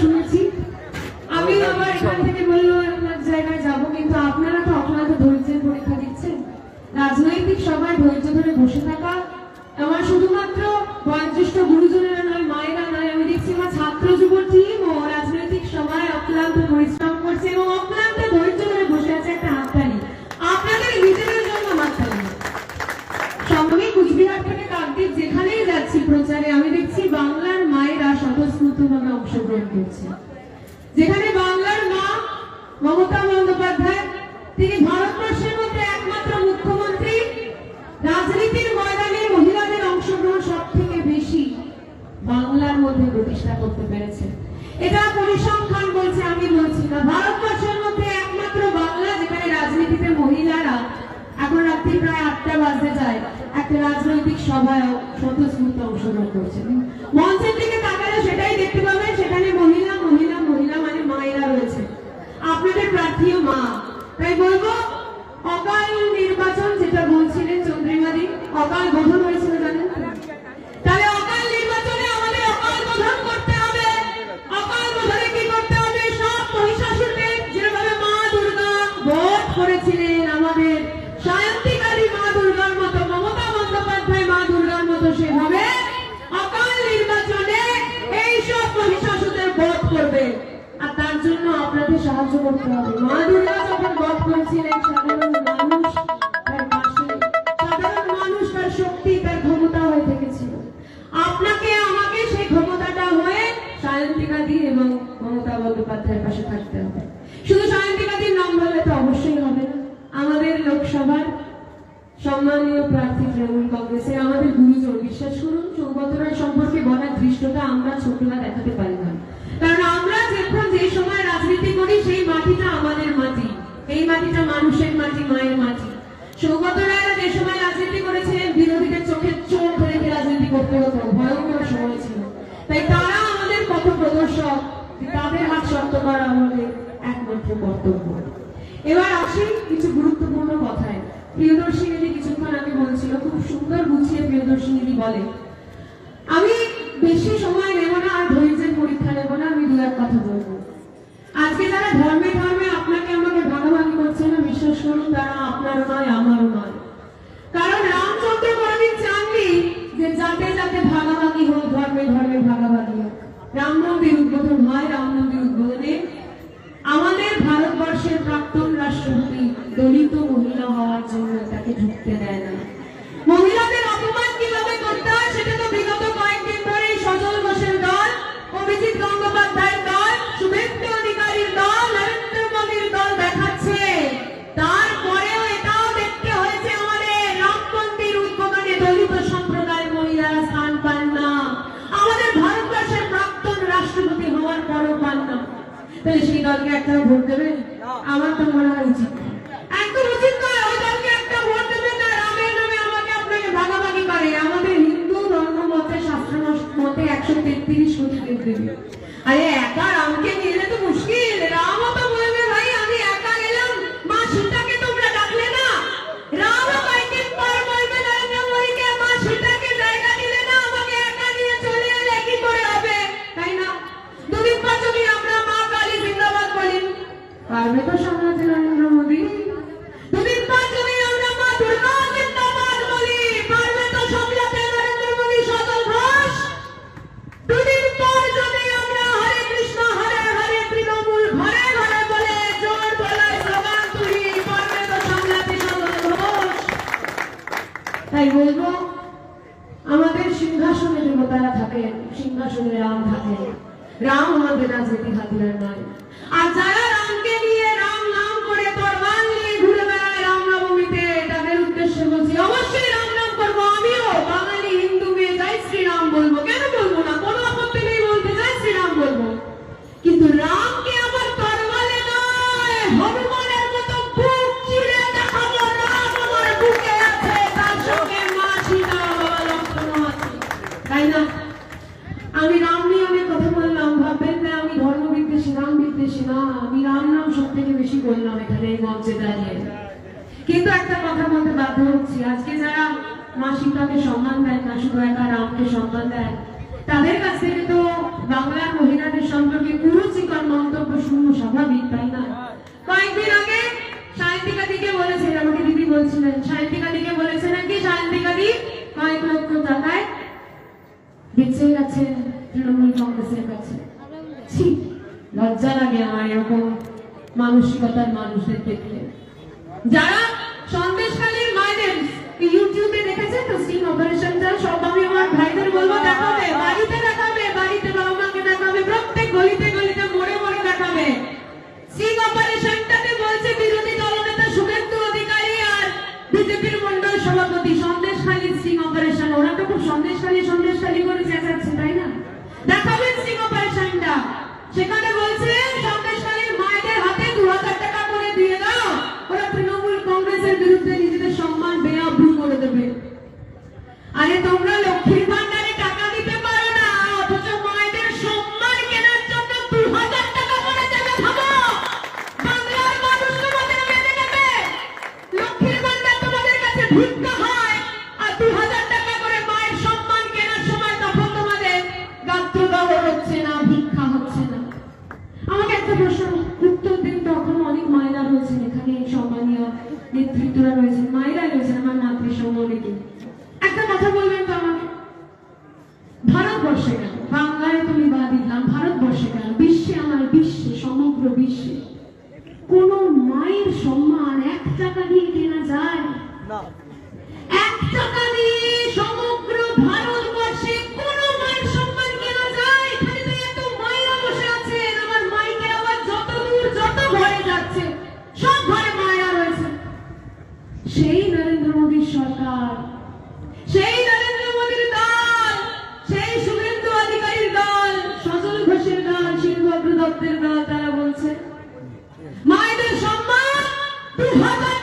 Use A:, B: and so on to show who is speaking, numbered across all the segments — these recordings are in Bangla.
A: শুনেছি। আমি আবার এখান থেকে বলল এক জায়গায় যাব। কিন্তু আপনারা তো অক্লান্ত ধৈর্যের পরীক্ষা দিচ্ছেন। রাজনৈতিক সভায় ধৈর্য ধরে বসে থাকা আমার শুধুমাত্র বয়োজ্যেষ্ঠ গুরুজনেরা পেরেছেন এটা পরিসংখ্যান বলছে, আমি বলছি না। ভারতবর্ষের মধ্যে একমাত্র বাংলা, যেখানে রাজনীতিতে মহিলারা এখন রাত্রি প্রায় আটটা বাজতে যায়, একটা রাজনৈতিক সভায় স্বতঃস্ফূর্ত অংশগ্রহণ করছেন মঞ্চের দিকে তাকালে সেটাই দেখতে পাবেন, সেখানে মহিলা মহিলা মহিলা মানে মায়েরা রয়েছে। আপনাদের প্রার্থীও মা। তাই বলব করতে হবে। মা দুর্গা যখন ভোট করেছিলেন, সাধারণ মানুষ তার পাশে, সাধারণ মানুষ তার শক্তি, তার ক্ষমতা হয়ে থেকেছিল। আপনাকে, আমাকে সেই ক্ষমতাটা হয়ে সায়ন্তিকা দি এবং মমতা বন্দ্যোপাধ্যায়ের পাশে থাকতে হবে। শুধু সায়ন্তিকা দির নাম বললে তো অবশ্যই হবে না। আমাদের লোকসভার সম্মানীয় প্রার্থী তৃণমূল কংগ্রেসের আমাদের গুরুজন, বিশ্বাস করুন সৌগত সম্পর্কে বলার দৃষ্টতা আমরা ছোটরা দেখাতে পারি না কারণ আমরা যখন যে সময় রাজনীতি করি সেই মাটিটা আমাদের মাটি এই মাটিটা মানুষের মাটি মায়ের মাটি সৌগত রায়রা যে সময় রাজনীতি করেছিলেন বিরোধীদের চোখে চোখ রেখে রাজনীতি করতে হতো ভয়ঙ্কর সময় ছিল তাই তারা আমাদের পথ প্রদর্শক তাদের হাত শক্ত করা আমাদের একমাত্র কর্তব্য এবার আসি কিছু গুরুত্বপূর্ণ কথায় প্রিয়দর্শিনী কিছুক্ষণ আগে বলছিল, খুব সুন্দর গুছিয়ে প্রিয়দর্শিনী বলে। আমি বেশি সময় নেব না আর ধৈর্যের পরীক্ষা নেব না, আমি দু এক কথা বলব। আজকে যারা ধর্মে ধর্মে আপনাকে আমাকে ভাগাভাগি করছে না, বিশ্বাস করুন, তারা আপনারও নয়, আমারও নয়। কারণ রামচন্দ্র কোনদিন চাননি যে যাতে যাতে ভাগাভাগি হোক, ধর্মে ধর্মে ভাগাভাগি হোক। রাম মন্দির উদ্বোধন হয়, রাম মন্দির উদ্বোধনে তাহলে সেই দলকে একটা ভোট দেবেন আমার তো মনে হয় উচিত তাই বলব, আমাদের সিংহাসনে দেবতারা থাকেন, সিংহাসনে রাম থাকেন। রাম আমাদের রাজনীতি হাতিয়ার নয়। আর যারা কিন্তু একটা কথা বলতে বাধ্য হচ্ছি। আজকে যারা মা সম্মান না শুধু সম্মান তাদের কাছ থেকে তো বাংলার মহিলাদের সম্পর্কে কুরুচিকর মন্তব্য শুনব স্বাভাবিক, তাই না? মানসিকতার মানুষদের দেখলে যারা মায়েদের ইউটিউবে দেখেছেন তো? অপারেশনটা সব আমি আমার ভাইদের বলব, দেখাবে, বাড়িতে দেখাবে, বাড়িতে বাবা মাকে দেখাবে, প্রত্যেক গলিতে গলিতে মোড়ে মোড়ে দেখাবে। স্টিং অপারেশনটাতে বলছে বিরোধী দলনেতা শুভেন্দু অধিকারী আর বিজেপির মন্ডল সভাপতি। সন্দেশখালী স্টিং অপারেশন ওরা তো খুব সন্দেশখালী সন্দেশখালী করে চেঁচাচ্ছে, তাই না? দেখাবেন স্টিং অপারেশনটা সেখানে সহ একটা কথা বলবেন তো আমাকে? ভারতবর্ষে কেন? বাংলায় তুমি বা দিলাম, ভারতবর্ষে কেন? বিশ্বে আমার বিশ্বে, সমগ্র বিশ্বে। কোন মায়ের সম্মান এক টাকা দিয়ে কেনা যায়? এক সরকার সেই নরেন্দ্র মোদীর দল, সেই শুভেন্দু অধিকারীর দল, সজল ঘোষের দল শিলভদ্র দত্তের দল, তারা বলছে, মায়েদের সম্মান দু হাজার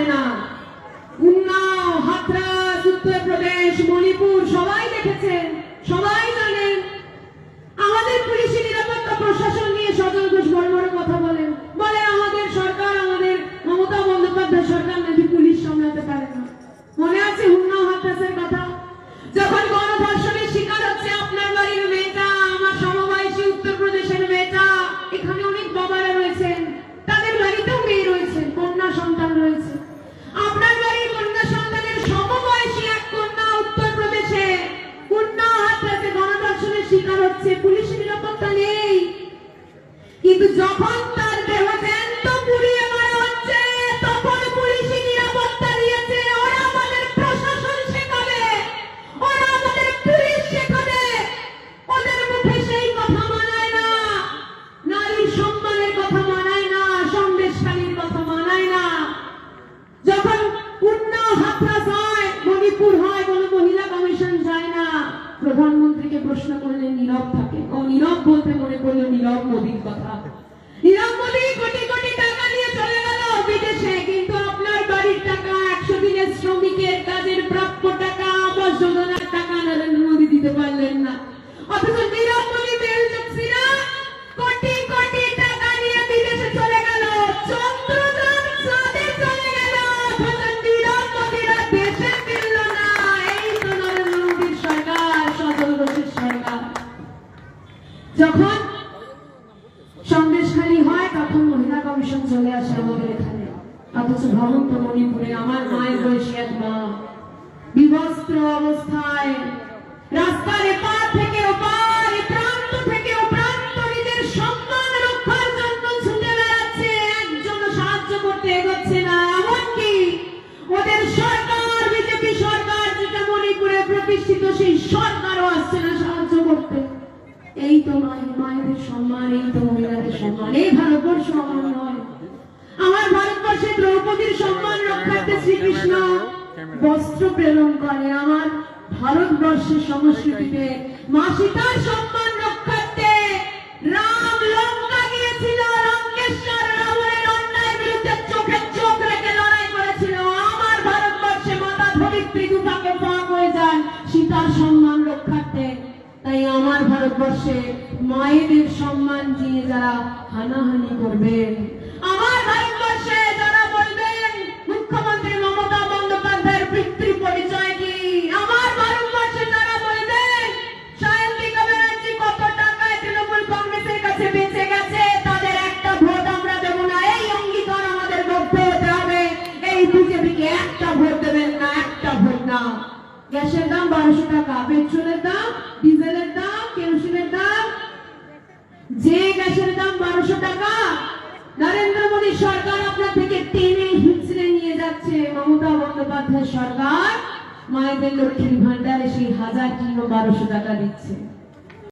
A: পারে না। উন্নাও হাতরাস উত্তরপ্রদেশ মণিপুর সবাই দেখেছেন সবাই উন্নাও হয় মণিপুর হয় কোনো মহিলা কমিশন যায় না। প্রধানমন্ত্রীকে প্রশ্ন করলে নীরব থাকে। ও নীরব বলতে মনে করল নীরব মোদীর কথা। নীরব মোদী কোটি কোটি টাকা নিয়ে চলে গেল বিদেশে, কিন্তু আপনার বাড়ির টাকা, একশো দিনের শ্রমিকের কাজের প্রাপ্য টাকা আবাস যোজনার টাকা নরেন্দ্র মোদী দিতে পারলেন না। অথচ মহিলা চলে আসে আমাদের এখানে। অথচ তো মণিপুরে আমার মায়ের বয়সী এক মা। বিবস্ত্র অবস্থায় রাস্তার এপার থেকে ওপার প্রান্ত থেকে প্রান্ত নিজের সম্মান রক্ষার জন্য ছুটে বেড়াচ্ছে। একজন সাহায্য করতে এগোচ্ছে না, এমনকি ওদের সরকার, বিজেপি সরকার যেটা মণিপুরে প্রতিষ্ঠিত, সেই সরকারও আসছে না সাহায্য করতে। এই তো মায়ের মায়েদের সম্মান, এই তো মহিলাদের সম্মান। এই ভারতবর্ষ আমার নয়। আমার ভারতবর্ষে দ্রৌপদীর সম্মান রক্ষার্থে শ্রীকৃষ্ণ বস্ত্র প্রেরণ করে। আমার ভারতবর্ষের সংস্কৃতিতে মা সীতার সম্মান না গ্যাসের দাম বারোশো টাকা, পেট্রোলের দাম, ডিজেলের দাম, কেরোসিনের দাম। যে গ্যাসের দাম বারোশো টাকা, নরেন্দ্র মোদী সরকার আপনার থেকে টেনে হিচড়ে নিয়ে যাচ্ছে মমতা বন্দ্যোপাধ্যায় সরকার। মায়েদের লক্ষ্মীর ভান্ডারে সেই হাজার কিলো বারোশো টাকা দিচ্ছে।